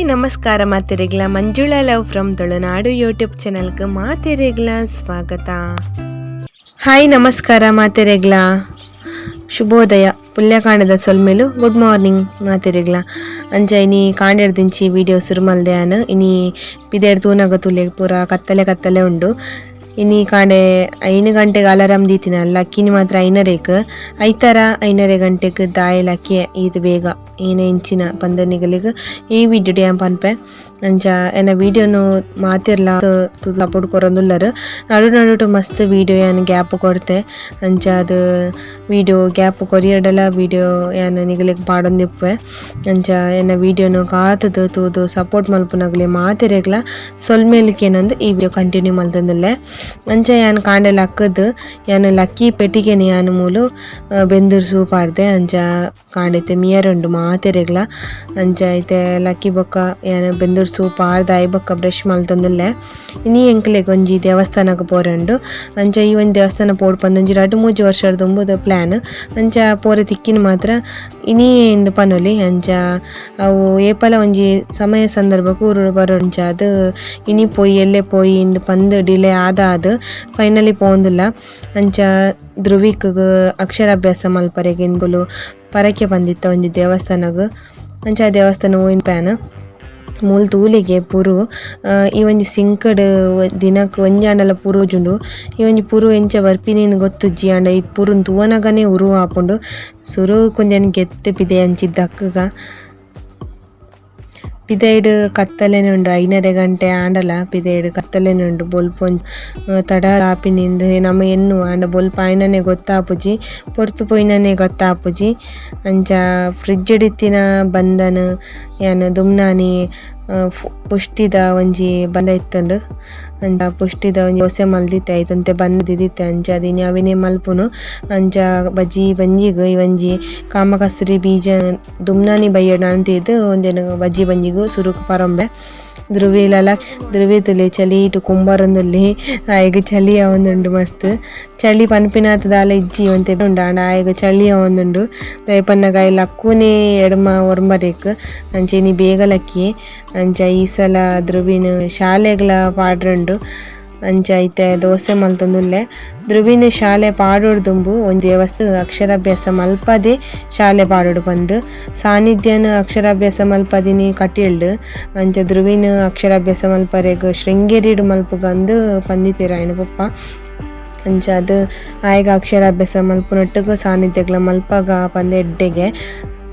ಮಾತೆರೆಗ್ಲ Manjula love from Tulunadu YouTube ಚಾನಲ್ಗೆ ಮಾತೆರೆಗ್ಲ ಸ್ವಾಗತ. ಹಾಯ್, ನಮಸ್ಕಾರ ಮಾತೆರೆಗ್ಲ ಶುಭೋದಯ. ಪುಲ್ಯಕಾಂಡದ ಸೊಲ್ಮೇಲು ಗುಡ್ ಮಾರ್ನಿಂಗ್ ಮಾತೆರೆಗ್ಲ ಅಂಚ ಇನಿ ಕಾಂಡೆರ್ದಿಂಚಿ ವಿಡಿಯೋ ಸುರುಮಲ್ದೆ ಅನು ಇನಿ ಪಿದೆಡ್ ತೂನಗ ತುಲೆ ಪೂರ ಕತ್ತಲೆ ಕತ್ತಲೆ ಉಂಡು. ಇನಿ ಕಾಂಡೆ അയിന് ಗಂಟೆಗೆ ಅಲಾರಾಮ್ ದೀತಿನಲ್ಲ അക്കിന് ಮಾತ್ರ ಐನರೇಕ್ ಐತರ ಐನರೆ ಗಂಟೆಗೆ ದಾಯಲ್ ಲಕ್ಕಿ, ಇದು ಬೇಗ, ಏನ ಇಂಚಿನ ಪಂದನಿಗಳಿಗೆ ಈ ವಿಡಿಯೋ ಡ್ಯಾಂ ಪನ್ಪೆ ಅಂಚ ಎನ್ನ ವಿಡಿಯೋನು ಮಾತಿರ್ಲ ಸಪೋರ್ಟ್ ಕೊರೊಂದುಲ್ಲರು. ನಡು ನಡುಟು ಮಸ್ತ್ ವಿಡಿಯೋ ಯಾನ್ ಗ್ಯಾಪ್ ಕೊಡ್ತೆ. ಅಂಚ ಅದು ವಿಡಿಯೋ ಗ್ಯಾಪ್ ಕೊರಿಯಡಲ ವಿಡಿಯೋ ಯಾನ್ ನಿಗಲೆಗ್ ಪಾಡೊಂದಿಪ್ಪೆ. ಅಂಚ ಎನ್ನ ವಿಡಿಯೋನು ಕಾತದು, ತೂದು, ಸಪೋರ್ಟ್ ಮಲ್ಪುನಗ್ಲಿ ಮಾತಿರೆಗ್ಲ. ಸೊಲ್ಮೇಲಿಕೇನೊಂದು ಈ ವಿಡಿಯೋ ಕಂಟಿನ್ಯೂ ಮಲ್ತಂದುಲ್ಲೆ. ಅಂಚ ಯಾನ್ ಕಾಂಡೆ ಅಕ್ಕದು, ಯಾನ್ ಲಕ್ಕಿ ಪೆಟ್ಟಿಗೆ ಯಾನ್ ಮೂಲು ಬೆಂದೂರು ಸೂಪ್ ಆಡ್ದೆ ಅಂಚ ಕಾಂಡೈತೆ ಮಿಯರ್ ಉಂಡು ಮಾತಿರಗ್ಲ. ಅಂಚ ಐತೆ ಲಕ್ಕಿ ಬೊಕ್ಕ ಯಾನ್ ಬೆಂದೂರು ಆಡ್ದ ಐ ಬೊಕ್ಕ ಬ್ರಷ್ ಮಲ್ತೊಂದುಲ್ಲೆ ಇನಿ ಎಂಕ್ಲೆಗ್ ಒಂಜಿ ದೇವಸ್ಥಾನಗ್ ಪೋರೆಂಡು. ಅಂಚ ಈ ಒಂಜಿ ದೇವಸ್ಥಾನ ಪೋಡ್ ಪಂದೊಂಜಿ ರಡ್ಡ್ ಮೂಜಿ ವರ್ಷದ ದುಂಬುದ ಪ್ಲಾನ್. ಅಂಚ ಪೋರೆ ತಿಕ್ಕಿನ ಮಾತ್ರ ಇನಿ ಇಂದು ಪನೊಲಿ ಅಂಚ ಅವು ಏಪಲ ಒಂಜಿ ಸಮಯ ಸಂದರ್ಭ ಕೂರು ಬರೋಂಚ ಅದು ಇನಿ ಪೋಯಿ, ಎಲ್ಲೆ ಪೋಯಿ ಇಂದು ಪಂದ್ ಡಿಲೇ ಆದ ಅದು ಫೈನಲಿ ಪೋಂದುಲ್ಲ. ಅಂಚ ಧ್ರುವಿಕ್ ಅಕ್ಷರಾಭ್ಯಾಸ ಮಲ್ಪರೆಗೆ ಇಂದುಲು ಪರಕ್ಕೆ ಬಂದಿತ್ತ ಒಂಜಿ ದೇವಸ್ಥಾನಗ್. ಅಂಚ ದೇವಸ್ಥಾನ ಹೋಯಿನ ಪ್ಯಾನ್ ಮೂಲ್ ತೂಲೆಗೆ ಪುರು ಈ ಒಂಜಿ ಸಿಂಕಡ್ ದಿನಕ್ ಒಂಜಿ ಆಂಡಲ ಪುರೋಜುಂಡು ಈ ಒಂಜಿ ಪುರು ಎಂಚ ಬರ್ಪಿನೇನು ಗೊತ್ತುಜ್ಜಿ ಆಂಡ ಈ ಪುರುನ್ ತೂವನಗನೆ ಉರು ಆಪುಂಡು ಸುರು ಅಂಚಿ ಅಂಚಿದ್ದ ಅಕ್ಕಗ. ಪಿದೈಡ್ ಕತ್ತಲೆನೆ ಉಂಡು ಐನರೆ ಗಂಟೆ ಆಂಡಲ ಪಿದೈಡ್ ಕತ್ತಲೆನೆ ಉಂಡು ಬೊಲ್ಪ ಒಂಜ್ ತಡ ಆಪಿನಿಂದ ನಮ ಎನ್ನು ಆಂಡ ಬೊಲ್ಪ ಆಯ್ನನೆ ಗೊತ್ತಾಪುಜಿ, ಪೊರ್ತು ಪೋಯ್ನನೆ ಗೊತ್ತಾಪುಜಿ ಅಂಚ ಫ್ರಿಡ್ಜ್ ಇತ್ತಿನ ಬಂದನ್, ಯಾನ್ ದುಮ್ನಾನಿ ಪುಷ್ಟಿದ ಒಂಜಿ ಬಂದ ಇತ್ತಂಡು. ಅಂಚ ಪುಷ್ಟಿದ ಒಂಜಿ ಒಸೆ ಮಲ್ದಿತ್ತೆ ಐತಂತೆ ಬಂದ್ ದಿದಿತ್ತೆ ಅಂಚ ಅದಿನಿ ಅವಿನೆ ಮಲ್ಪುನು ಅಂಚ ಬಜ್ಜಿ, ಬಂಜಿಗ್, ಈ ಒಂಜಿ ಕಾಮಕಸ್ತೂರಿ ಬೀಜ ದುಮ್ನಾನಿ ಬಯ್ಯಡ್ ಅಂತಿದ್ದು, ಒಂದೇನು ಬಜ್ಜಿ ಬಂಜಿಗು, ಸುರುಕು ಪರೊಂಬೆ. ಧ್ರುವಿಲಲ ಧ್ರುವಿ ಚಳಿ, ಇಟ್ಟು ಕುಂಬರೊಂದುಲ್ಲೆ ಆಯ್ಗ ಚಳಿ ಆವೊಂದುಂಡು ಮಸ್ತ್. ಚಳಿ ಪನ್ಪಿನಾತ್ ದಾಲ ಇಜ್ಜಿ ಒಂತೆ ಉಂಡು ಆಂಡ ಆಯ್ಗ ಚಳಿ ಅವೊಂದುಂಡು ದಯಪನ್ನಗ ಐ ಲಕ್ಕುನೆ ಎಡ್ಮ ಒರ್ಮರೇಕ್ ಅಂಚೆನಿ ಬೇಗ ಲಕ್ಕಿ ಅಂಚ ಈ ಸಲ ಧ್ರುವಿನ ಶಾಲೆಗ್ಲ ಪಾಡ್ರಂಡು. ಅಂಚ ಐತೆ ದೋಸೆ ಮಲ್ತೊಂದುಲ್ಲೆ. ಧ್ರುವಿನ ಶಾಲೆ ಪಾಡೋಡು ದುಂಬು ಒಂಜಿ ದೇವಸ್ಥ ಅಕ್ಷರಾಭ್ಯಾಸ ಮಲ್ಪದೆ ಶಾಲೆ ಪಾಡೋಡು ಬಂದು. ಸಾನ್ನಿಧ್ಯನ ಅಕ್ಷರಾಭ್ಯಾಸ ಮಲ್ಪದಿನಿ ಕಟ್ಟಿಲ್ಡು. ಅಂಚ ಧ್ರುವಿನ ಅಕ್ಷರಾಭ್ಯಾಸ ಮಲ್ಪರೆಗ್ ಶೃಂಗೇರಿಡು ಮಲ್ಪುಗಂದು ಪಂದಿತೀರ ಏನು ಪಪ್ಪ ಅಂಚ ಅದು ಆಯ್ಗ ಅಕ್ಷರಾಭ್ಯಾಸ ಮಲ್ಪುನೊಟ್ಟಿಗೆ ಸಾನ್ನಿಧ್ಯಗಳ ಮಲ್ಪಗ ಪಂದ ಎಡ್ಡೆಗೆ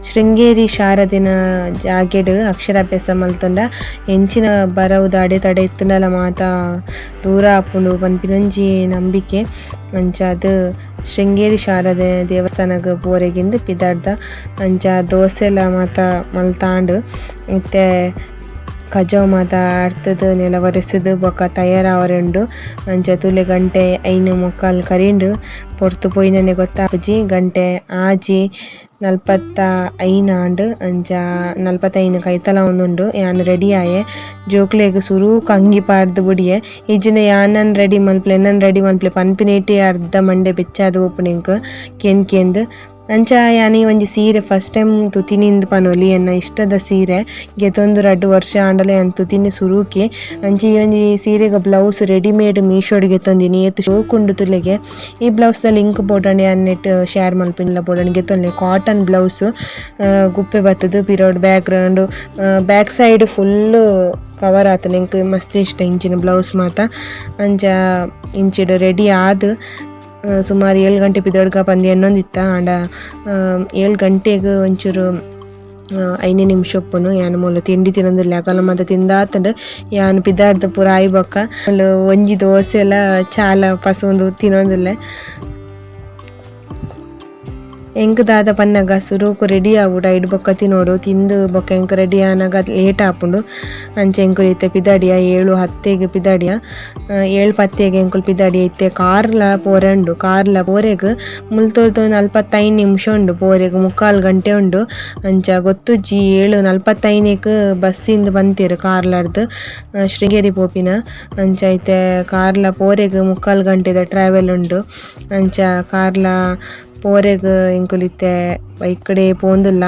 ಶೃಂಗೇರಿ ಶಾರದಿನ ಜಾಗೆಡ್ ಅಕ್ಷರಾಭ್ಯಾಸ ಮಲ್ತಂಡ. ಎಂಚಿನ ಬರವು ದಾಡೆ ತಡೆ ಇತ್ತಂಡಲ ಮಾತ ದೂರ ಆಪುಂಡು ಪನ್ಪಿನೊಂಜಿ ನಂಬಿಕೆ ಅಂಚ ಅದು ಶೃಂಗೇರಿ ಶಾರದೆ ದೇವಸ್ಥಾನಗ್ ಪೋರೆಗಿಂದು ಪಿದಾಡ್ದ. ಅಂಚ ದೋಸೆಲ ಮಾತ ಮಲ್ತಾಂಡ್. ಮತ್ತೆ ಕಜಾವ್ ಮಾತ ಅರ್ತದ ನೆಲ ಒರೆಸಿದ ಬೊಕ ತಯಾರಾವರೆಂಡು. ಅಂಚ ತುಲೆ ಗಂಟೆ ಐನು ಮುಕ್ಕಾಲ್ ಕರಿಂಡು. ಪೊರ್ತು ಪೋಯಿನನೆ ಗೊತ್ತಾಪುಜಿ ಗಂಟೆ ಆಜಿ ನಲ್ಪತ್ತ ಐನಾಂಡ್ ಅಂಚ ನಲ್ಪತ್ತೈನು ಕೈತಲ ಒಂದುಂಡು. ಯಾನ್ ರೆಡಿ ಆಯೆ. ಜೋಕ್ಲೆಗ್ ಸುರು ಕಂಗಿ ಪಾಡ್ದು ಬುಡಿಯೆ. ಇಜ್ಜಿನ ಯಾನನ್ ರೆಡಿ ಮಲ್ಪ್ಲೆ ಎನ್ನನ್ ರೆಡಿ ಮಲ್ಪ್ಲೆ ಪನ್ಪಿನೇಟಿ ಅರ್ಧ ಮಂಡೆ ಬೆಚ್ಚಾದ್ ಒಪ್ಪುನಿಂಕ್ ಕೆನ್ ಕೆಂದ್. ಅಂಚ ಯಾನಿ ಒಂಜಿ ಸೀರೆ ಫಸ್ಟ್ ಟೈಮ್ ತುತಿನಿಂದ್ ಪನೊಲಿ, ಎನ್ನ ಇಷ್ಟದ ಸೀರೆ. ಗೆತೊಂದು ರಡ್ಡ್ ವರ್ಷ ಆಂಡಲೆ ಅನ್ ತುತಿನಿ ಸುರುಕಿ. ಅಂಚಿ ಒಂಜಿ ಸೀರೆಗ ಬ್ಲೌಸ್ ರೆಡಿಮೇಡ್ ಮೀಶೋಡ್ ಗೆತ್ತೊಂದಿನಿ ಏತ್ ಶೋಕುಂಡು ತುಲೆಗೆ ಈ ಬ್ಲೌಸ್ ದ ಲಿಂಕ್ ಬೋಡಣೆ ಅನ್ನೆಟ್ ಶೇರ್ ಮಲ್ಪಿನ್ಲ ಬೋಡಣೆ. ಗೆತ್ತೊಂದೆ ಕಾಟನ್ ಬ್ಲೌಸ್ ಗುಪ್ಪೆ ಬತ್ತದು ಪಿರೋಡ್ background back side full cover ಆತನ ಮಸ್ತ್ ಇಷ್ಟ ಇಂಚಿನ ಬ್ಲೌಸ್ ಮಾತ. ಅಂಚ ಇಂಚಿಡು ರೆಡಿ ಆದ್. ಸುಮಾರು ಏಳು ಗಂಟೆ ಪಿದೊಡ್ಗ ಪಂದ್ಯ ಅನ್ನೊಂದಿತ್ತ ಆಂಡ ಏಳು ಗಂಟೆಗೆ ಒಂಚೂರು ಐನೆ ನಿಮಿಷ ಒಪ್ಪುನು ಯಾನ್ ಮೂಲ ತಿಂಡಿ ತಿನ್ನೊಂದಿಲ್ಲ. ಯಾಕಲ್ಲ ಮತ್ತೆ ತಿಂದಾತಂಡ್ ಯಾನ್ ಪಿದಾಡ್ದ ಪೂರ ಆಯ್ಬಕ್ಕ ಅಲ್ಲಿ ಒಂಜಿ ದೋಸೆ ಎಲ್ಲ ಚಾಲ, ಪಸೊಂದು ತಿನ್ನೊಂದಿಲ್ಲ. ಎಂಕ್ ದಾದ ಪನ್ನಗ ಸುರುಕು ರೆಡಿ ಆವುಡ ಇಡ್ ಬೊಕ್ಕ ತಿನ್ನೋಡು ತಿಂದು ಬೊಕ್ಕ ಎಂಕ್ ರೆಡಿ ಆನಾಗ ಲೇಟ್ ಆಪುಂಡು. ಅಂಚೆ ಎಂಕುಲು ಇತ್ತೆ ಪಿದಾಡಿಯ, ಏಳು ಹತ್ತೆಗೆ ಪಿದಾಡಿಯ ಏಳು ಪತ್ತೆಗೆ ಎಂಕುಲು ಪಿದಾಡಿಯ ಇತ್ತೆ. ಕಾರ್ಲ ಪೋರೆ ಉಂಡು ಕಾರ್ಲ ಪೋರೆಗ್ ಮುಲ್ತೊರ್ದು ನಲ್ಪತ್ತೈದು ನಿಮಿಷ ಉಂಡು, ಪೋರೆಗ್ ಮುಕ್ಕಾಲ್ ಗಂಟೆ ಉಂಡು. ಅಂಚ ಗೊತ್ತುಜ್ಜಿ ಏಳು ಬಸ್ ಬಸ್ಸಿಂದ ಬಂತೀರು ಕಾರ್ಲಾರ್ದು ಶೃಂಗೇರಿ ಪೋಪಿನ. ಅಂಚ ಐತೆ ಕಾರ್ಲ ಪೋರೆಗ್ ಮುಕ್ಕಾಲ್ ಗಂಟೆದ ಟ್ರಾವೆಲ್ ಉಂಡು. ಅಂಚ ಕಾರ್ಲ ಪೋರೆಗ್ ಎಂಕುಲಿತ್ತೆ ಬೈಕಡೆ ಪೋಂದುಲ್ಲ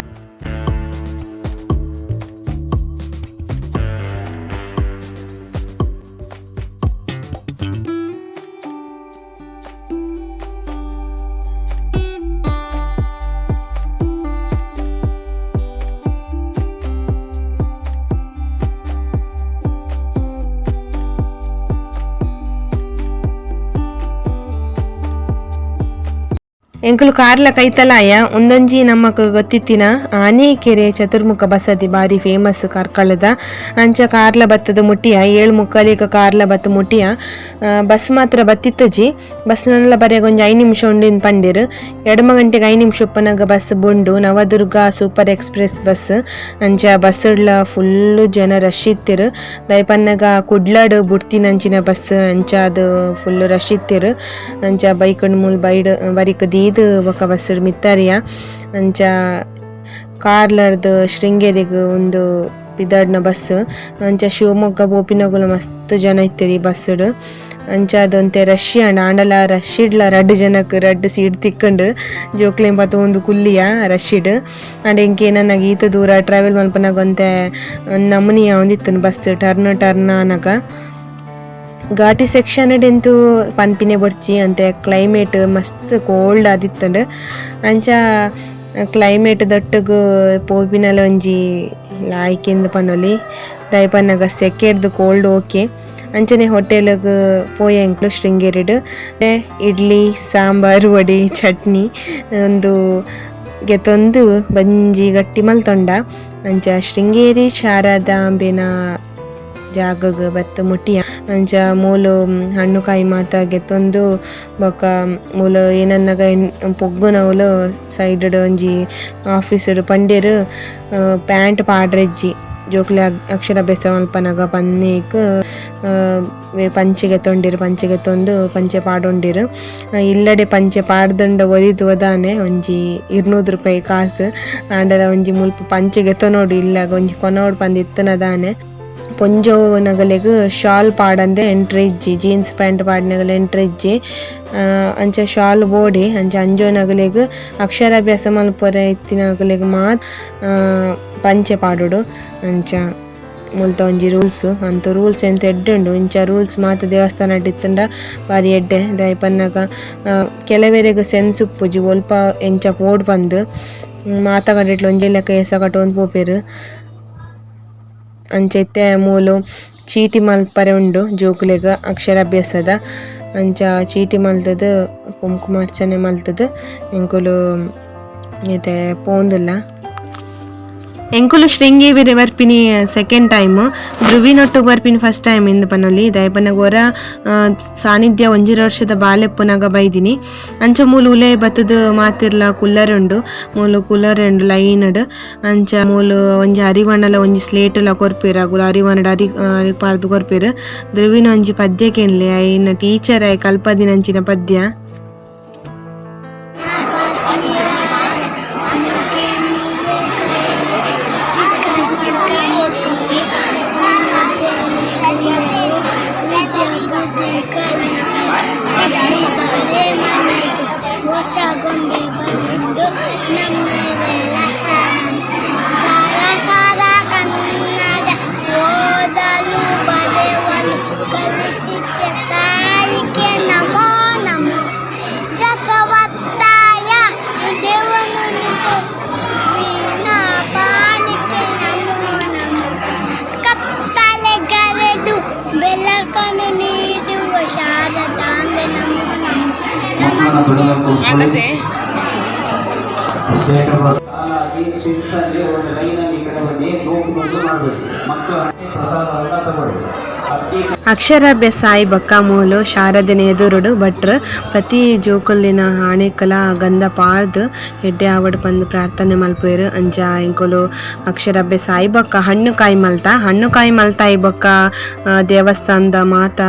ಎಂಕುಲು ಕಾರ್ಲ ಕೈತಲಾಯ ಒಂದೊಂಜಿ ನಮಕ್ ಗೊತ್ತಿತ್ತಿನ ಆನೆಕೆರೆ ಚತುರ್ಮುಖ ಬಸದಿ ಬಾರಿ ಫೇಮಸ್ ಕಾರ್ಕಳದ ಅಂಚ ಕಾರ್ಲ ಬತ್ತದ ಮುಟ್ಟಿಯ, ಏಳು ಮುಕ್ಕಾಲಿಕ ಕಾರ್ಲ ಬತ್ತ ಮುಟ್ಟಿಯ ಬಸ್ ಮಾತ್ರ ಬತ್ತಿತ್ತಜಿ ಬಸ್ನಲ್ಲ ಬರೆಗ ಒಂಜಿ ಐದು ನಿಮಿಷ ಉಂಡಿನ ಪಂಡಿರು. ಎಡಮ ಗಂಟೆಗೆ ಐದು ನಿಮಿಷ ಉಪ್ಪನಾಗ ಬಸ್ ಬುಂಡು, ನವದುರ್ಗ ಸೂಪರ್ ಎಕ್ಸ್ಪ್ರೆಸ್ ಬಸ್, ಅಂಚ ಬಸ್ಡ್ಲ ಫುಲ್ಲು ಜನ ರಶ್ ಇತ್ತಿರು ದಯಪನ್ನಗ ಕುಡ್ಲಾಡ್ ಬುಡ್ತಿನಂಚಿನ ಬಸ್, ಅಂಚ ಅದು ಫುಲ್ ರಶ್ ಇತ್ತಿರು ಅಂಚ ಬೈಕ್ ಮೂಲ್ ಬೈಡ್, ಬರಿಕ್ ದೀದ್ ಬೊಕ ಬಸ್ ಮಿತ್ತರಿಯ ಅಂಚ ಕಾರ್ಲರ್ದ ಶೃಂಗೇರಿಗೆ ಒಂದು ಪಿದಡ್ನ ಬಸ್ ಅಂಚ ಶಿವಮೊಗ್ಗ ಬೋಪಿನಗುಲ ಮಸ್ತ್ ಜನ ಇತ್ತರಿ ಬಸ್ಸುಡು. ಅಂಚ ಅದೊಂತೆ ರಶ್ ಆಂಡ ಆಂಡಲ ರಶ್ ಇಡ್ಲ, ರಡ್ಡ್ ಜನಕ್ ರಡ್ಡ್ ಸೀಟ್ ತಿಕ್ಕಂಡು ಜೋಕ್ಲೆನ್ ಪತ ಒಂದು ಕುಲ್ಲಿಯ ರಶ್ ಇಡ್. ಅಂಡ್ ಎಂಕೆ ನನಗೆ ಈತ ದೂರ ಟ್ರಾವೆಲ್ ಮಲ್ಪನಾಗ ಒಂತೆ ನಮನಿಯ ಒಂದಿತ್ತು ಬಸ್ ಟರ್ನ್ ಟರ್ನ್ ಆನಗ ಘಾಟಿ ಸೆಕ್ಷನ್ ಡೆಂತು ಪನ್ಪಿನೆ ಬೊಡ್ಚಿ, ಅಂತೆ ಕ್ಲೈಮೇಟ್ ಮಸ್ತ್ ಕೋಲ್ಡ್ ಆದಿತ್ತು ಅಂಚ ಕ್ಲೈಮೇಟ್ ದಟ್ಟಗ್ ಪೋಪಿನಲ ಒಂಜಿ ಲಾಯ್ಕೆಂದು ಪನೊಲಿ ದೈಪನಗ ಸೆಕೆರ್ದು ಕೋಲ್ಡ್ ಓಕೆ. ಅಂಚನೆ ಹೋಟೆಲ್ಗ್ ಪೋಯ ಎಂಕ್ಲು ಶೃಂಗೇರಿಡ್ ಇಡ್ಲಿ, ಸಾಂಬಾರ್, ವಡಿ, ಚಟ್ನಿ, ಒಂದು ಗೆತ್ತೊಂದು ಬಂಜಿ ಗಟ್ಟಿ ಮಲ್ತೊಂಡ. ಅಂಚ ಶೃಂಗೇರಿ ಶಾರದಾಂಬೆನ ಜಾಗಗ್ ಬತ್ತ ಮುಟ್ಟಿಯ ಅಂಚ ಮೂಲು ಹಣ್ಣು ಕಾಯಿ ಮಾತ ಗೆತ್ತೊಂದು ಬೊಕ ಮೂಲು ಏನನ್ನಗ ಪೊಗ್ಗುನವುಲು ಸೈಡ್ ಒಂಜಿ ಆಫೀಸರ್ ಪಂಡೆರ್ ಪ್ಯಾಂಟ್ ಪಾಡ್ರೆಜ್ಜಿ, ಜೋಕ್ಲೆ ಅಕ್ಷರಾಭ್ಯಾಸ ಮಲ್ಪನಗ ಪನ್ನೇಕ್ ಪಂಚೆಗೆ ತೊಂಡಿರು, ಪಂಚೆಗೆ ತೊಂದು ಪಂಚೆ ಪಾಡೊಂಡಿರು. ಇಲ್ಲಡೆ ಪಂಚೆ ಪಾಡ್ದಂಡ ಒಲಿದು ಒದಾನೆ ಒಂಜಿ ಇರ್ನೂರು ರೂಪಾಯಿ ಕಾಸು. ಆಂಡಲ ಒಂಜಿ ಮುಲ್ಪ ಪಂಚೆಗೆ ತೊನೋಡು ಇಲ್ಲ ಒಂಜಿ ಕೊನೋಡು ಪಂದ್ ಪೊಂಜೋ ನಗಲೆಗ್ ಶಾಲ್ ಪಾಡಂದೆ ಎಂಟ್ರೆ ಇಜ್ಜಿ, ಜೀನ್ಸ್ ಪ್ಯಾಂಟ್ ಪಾಡಿನಗಲ ಎಂಟ್ರೆ ಇಜ್ಜಿ. ಅಂಚ ಶಾಲ್ ಬೋಡಿ ಅಂಚ ಅಂಜೋನಗಲೆಗ್ ಅಕ್ಷರಾಭ್ಯಾಸ ಮಲ್ಪೊರೆ ಇತ್ತಿನಗಲೆಗ್ ಮಾತ್ ಪಂಚೆ ಪಾಡುಡು. ಅಂಚ ಮುಲ್ತ ಒಂಜಿ ರೂಲ್ಸ್, ಅಂತ ರೂಲ್ಸ್ ಎಂತ ಎಡ್ಡುಂಡು ಇಂಚ ರೂಲ್ಸ್ ಮಾತ ದೇವಸ್ಥಾನ ಇತ್ತಂಡ ಬಾರಿ ಎಡ್ಡೆ. ದಯಪನ್ನಗ ಕೆಲವೆರೆಗ್ ಸೆನ್ಸ್ ಉಪ್ಪುಜಿ, ಒಲ್ಪ ಎಂಚ ಪೋಡ್ ಬಂದು ಮಾತಗಡಿಟ್ಲು ಒಂಜೆಲ್ಲ ಕೇಸ ಕಟ್ಟೊಂದು ಪೋಪೆರು. ಅಂಚೆತ್ತೆ ಮೂಲು ಚೀಟಿ ಮಲ್ಪರೆ ಉಂಡು, ಜೋಕುಲೆಗ್ ಅಕ್ಷರಾಭ್ಯಾಸದ. ಅಂಚ ಚೀಟಿ ಮಲ್ತದು ಕುಂಕುಮಾರ್ಚನೆ ಮಲ್ತದು ಎಂಕುಲು ಇತ್ತೆ ಪೋಂದುಲ್ಲ ಎಂಕುಲು ಶೃಂಗೇರಿ ಬರ್ಪಿನಿ ಸೆಕೆಂಡ್ ಟೈಮ್ ಧ್ರುವಿನೊಟ್ಟು ಬರ್ಪಿನಿ ಫಸ್ಟ್ ಟೈಮ್ ಇಂದು ಪನೊಲಿ. ದಯಪನ ಒರ ಸಾನ್ನಿಧ್ಯ ಒಂಜಿರ ವರ್ಷದ ಬಾಲೆಪ್ಪುನಗ ಬೈದಿನಿ. ಅಂಚ ಮೂಲು ಉಲೆ ಬತ್ತದ ಮಾತಿರ್ಲ ಕುಲ್ಲರ್ ಉಂಡು ಮೂಲು ಕುಲ್ಲರ್ ಉಂಡು ಲೈನ್ಡ್. ಅಂಚ ಮೂಲು ಒಂಜಿ ಅರಿವಣ್ಣಲ, ಒಂಜಿ ಸ್ಲೇಟ್ಲ ಕೊರ್ಪೆರ್ ಅಗುಲು ಅರಿವಣ್ಣಡ ಅರಿ ಅರಿಪಾರ್ದು ಕೊರ್ಪೆರ್. ಧ್ರುವಿನ ಒಂಜಿ ಪದ್ಯ ಕೆನ್ಲೆ ಐನ ಟೀಚರ್ ಐ ಕಲ್ಪದಿನಂಚಿನ ಪದ್ಯ. ನಮೋ ಸಾಲಾಗಿ ಶಿಸ್ತಲ್ಲಿ ಒಂದು ಲೈನಲ್ಲಿ ಈ ಕಡೆ ಬನ್ನಿ ಗುಂಪು ಗುಂಪು ಮಾಡಬೇಕು ಮಕ್ಕಳು ಪ್ರಸಾದವನ್ನು ತಗೊಳ್ಳಿ ಅಕ್ಕಿ ಅಕ್ಷರಾಭ್ಯಾಸ ಸಾಯಿ ಬಕ್ಕ ಮೂಲು ಶಾರದನೆ ಎದುರುಡು ಭಟ್ರು, ಪ್ರತಿ ಜೋಕುಲಿನ ಆಣೆಕಲ ಗಂಧ ಪಾರ್ದು ಎಡ್ಡೆ ಆವಡ್ ಬಂದು ಪ್ರಾರ್ಥನೆ ಮಲ್ಪೇರು ಅಂಜ, ಇಂಕೊಲು, ಅಕ್ಷರಾಭ್ಯಾಸ ಸಾಯಿ ಬಕ್ಕ, ಹಣ್ಣು ಕಾಯಿ ಮಲ್ತ, ಹಣ್ಣು ಕಾಯಿ ಮಲ್ತ ಬೊಕ್ಕ ದೇವಸ್ಥಾನದ ಮಾತ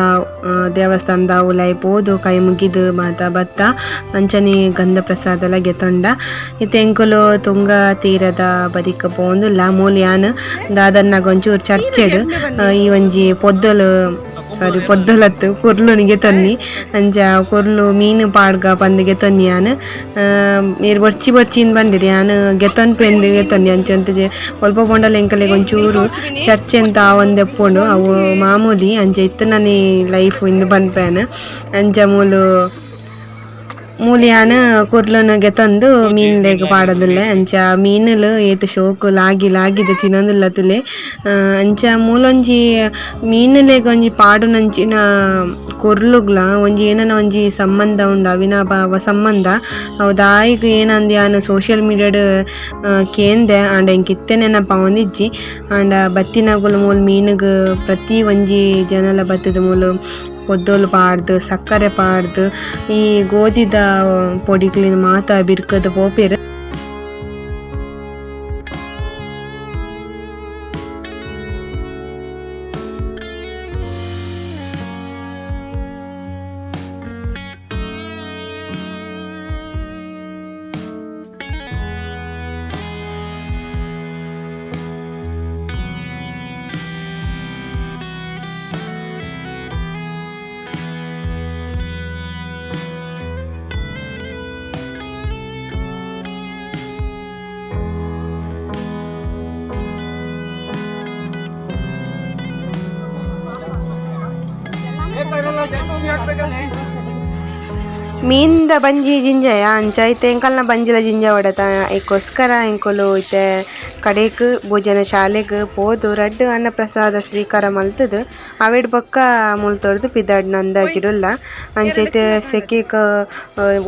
ದೇವಸ್ಥಾನದ ಉಲಾಯಿ ಪೋದು, ಕೈ ಮುಗಿದು ಮಾತ ಬತ್ತ ಅಂಚನೆ ಗಂಧ ಪ್ರಸಾದ ಎಲ್ಲ ಗೆತೊಂಡ, ಇತ್ತೆ ಎಂಕುಲು ತುಂಗ ತೀರದ ಬದಿಕ ಪೋಂದು ಮೂಲು ಯಾನ್ ದಾದನ್ನ ಒಂಚೂರು ಚರ್ಚೆಡ್ ಈ ಒಂಜಿ ಪೊದ್ದಲು ಸಾರಿ ಪೊದ್ದಲತ್ತು ಕುರ್ಲುನಿಗೆ ತನ್ನಿ ಅಂಚ ಕುರ್ಲು ಮೀನು ಪಾಡ್ಗ ಪಂದಿಗೆ ತನ್ನಿ ಯಾನ್ ನೀರು ಬೊಡ್ಚಿ ಬೊಡ್ಚಿಂದ್ ಬಂದಿರಿ ಯಾನ್ ಗೆತನ್ ಪೆಂದು ಗೆತನ್ನಿ ಅಂಚ ಅಂತ ಸ್ವಲ್ಪ ಪೊಂಡಲ ಎಂಕಲೆಗ್ ಒಂಚೂರು ಚರ್ಚೆ ಅಂತ ಒಂದ್ ಎಪ್ಪುಂಡು ಅವು ಮಾಮೂಲಿ ಅಂಚ ಇತ್ತ ನನಿ ಲೈಫ್ ಇಂದು ಬಂದ್ಪೇನ ಅಂಚ ಮೂಲು ಮೂಲಿಯಾನ ಕುರ್ಲನಗೆ ತಂದು ಮೀನ್ಲೆಗ್ ಪಾಡೋದಿಲ್ಲ. ಅಂಚ ಮೀನುಲು ಏತ್ ಶೋಕು ಲಾಗಿ ಲಾಗಿದ ತಿನ್ನೋದಿಲ್ಲ ತುಲೆ. ಅಂಚ ಮೂಲೊಂಜಿ ಮೀನುಲೆಗ್ ಒಂಜಿ ಪಾಡುನಂಚಿನ ಕೊರ್ಲುಗ್ಲ, ಒಂಜಿ ಏನನ ಒಂಜಿ ಸಂಬಂಧ ಉಂಡು, ಅವಿನಾಭಾವ ಸಂಬಂಧ. ಅವು ದಾಯಿಗ್ ಏನಂದ್ ಯಾನ್ ಸೋಷಿಯಲ್ ಮೀಡಿಯಾಡ್ ಕೇಂದೆ, ಆಂಡ ಎಂಕ್ ಇತ್ತೆ ನೆನಪ ಆವೊಂದಿಜ್ಜಿ. ಆಂಡ ಬತ್ತಿನಗುಲು ಮೂಲು ಮೀನುಗ್ ಪ್ರತಿ ಒಂಜಿ ಜನಲ ಬತ್ತುದು ಮೂಲು ಪೊದ್ದೋಲು ಪಾಡ್ದ್ ಸಕ್ಕರೆ ಪಾಡ್ದ್ ಈ ಗೋಧಿದ ಪೊಡಿಗ್ಲಿನ್ ಮಾತ ಬಿರ್ಕದ್ ಪೋಪೆರ್. টাকা লাগবে তুমি এক টাকা নেই। ಮೀನ್ದ ಬಂಜಿ ಜಿಂಜಯ ಅಂಚ ಐತೆ ಎಂಕಲ್ನ ಬಂಜಿಲ ಜಿಂಜ ಒಡತ. ಐಕೋಸ್ಕರ ಎಂಕುಲು ಇತ್ತೆ ಕಡೆಗ್, ಭೋಜನ ಶಾಲೆಗ್ ಪೋದು, ರಡ್ಡ್ ಅನ್ನ ಪ್ರಸಾದ ಸ್ವೀಕಾರ ಮಲ್ತುದು. ಅವೆಡ್ ಬೊಕ್ಕ ಮುಲ್ತೊರ್ದು ಪಿದಾಡ್ ನಂದಾಜಿರುಲ್ಲ ಅಂಚೈತೆ ಸೆಕೆಗ್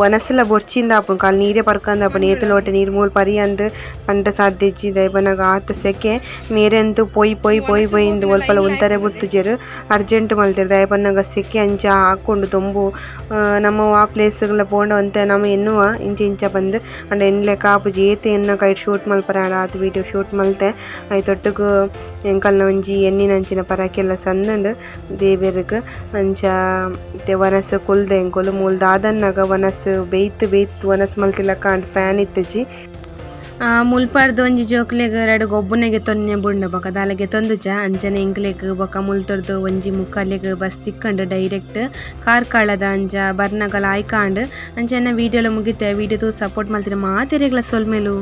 ಒನಸಲ ಬೊರ್ಚಿಂದ ಆಪುಂಡು ಕಾಲ್ ನೀರೇ ಪರ್ಕಂದ ಆಪುಂಡು ಏತ್ ಲೋಟ ಮೂಲ ಪರಿ ಅಂದು ಪಂಡ ಸಾಧ್ಯ ಇಜ್ಜಿ ಆತ ಸೆಕೆ. ಮೇರೆಂತು ಪೊಯ್ ಪೊಯ್ ಪೊಯ್ ಪೊಯ್ ಇಂದು ಒಲ್ಪಲ ಉಂತರೆ ಬುರ್ತುಜೆರ್ ಅರ್ಜೆಂಟ್ ಮಲ್ತೆರ್ ದಯಪನ್ನಗ ಸೆಕೆ ಅಂಚ ಹಾಕೊಂಡು ತುಂಬು ನಮ್ಮ ಆ ಪ್ಲೇಸ್ಗಳ ಪೋಂಡ ಒಂತೆ ನಮ್ಮ ಎನ್ನುವ. ಇಂಚ ಇಂಚ ಬಂದು. ಅಂಡ ಎನ್ಲೆ ಕಾಪುಜಿ ಏತೆ ಎನ್ನ ಕೈಟ್ ಶೂಟ್ ಮಲ್ಪರ ಆತ್ ವಿಡಿಯೋ ಶೂಟ್ ಮಲ್ತೆ. ಐ ಐತೊಟ್ಟುಗು ಎಂಕಲ್ನ ಒಂಜಿ ಎಣ್ಣಿನಂಚಿನ ಪರಕೆಲ್ಲ ಸಂದುಂಡು. ದೇವೆರ್ಗ್ ಅಂಚ ಇತ್ತೆ ವನಸ್ ಕುಲ್ದೆ ಎಂಕೊಲು. ಮೂಲ್ ದಾದನ್ನಗ ವನಸ್ ಬೇಯ್ತ್ ಬೇಯ್ತ್ ವನಸ್ ಮಲ್ತಿಲಕ ಅಂಡ್ ಫ್ಯಾನ್ ಇತ್ತಜಿ ಆ ಮುಲ್ಪಾರ್ದು ಒಂಜಿ ಜೋಕ್ಲೆಗ್ ರಡ್ ಗೊಬ್ಬುನೆಗೆ ತೊನ್ನೆ ಬುಂಡ ಬೊಕ. ದಾಲೆಗೆ ತೊಂದುಜ ಅಂಚನೆ ಎಂಕ್ಲೆಗ್ ಬೊಕ ಮುಲ್ತೊರ್ದು ಒಂಜಿ ಮುಕ್ಕಾಲೆಗ್ ಬಸ್ ತಿಕ್ಕಂಡು ಡೈರೆಕ್ಟ್ ಕಾರ್ಕಳದ ಅಂಚ ಬರ್ನಗಲ ಆಯ್ಕಾಂಡ್. ಅಂಚನೆ ವಿಡಿಯೋಲ ಮುಗಿತೆ ವಿಡಿಯೋ ಸಪೋರ್ಟ್ ಮಲ್ತಿನ ಮಾತೆರೆಗ್ಲ ಸೊಲ್ಮೆಲು.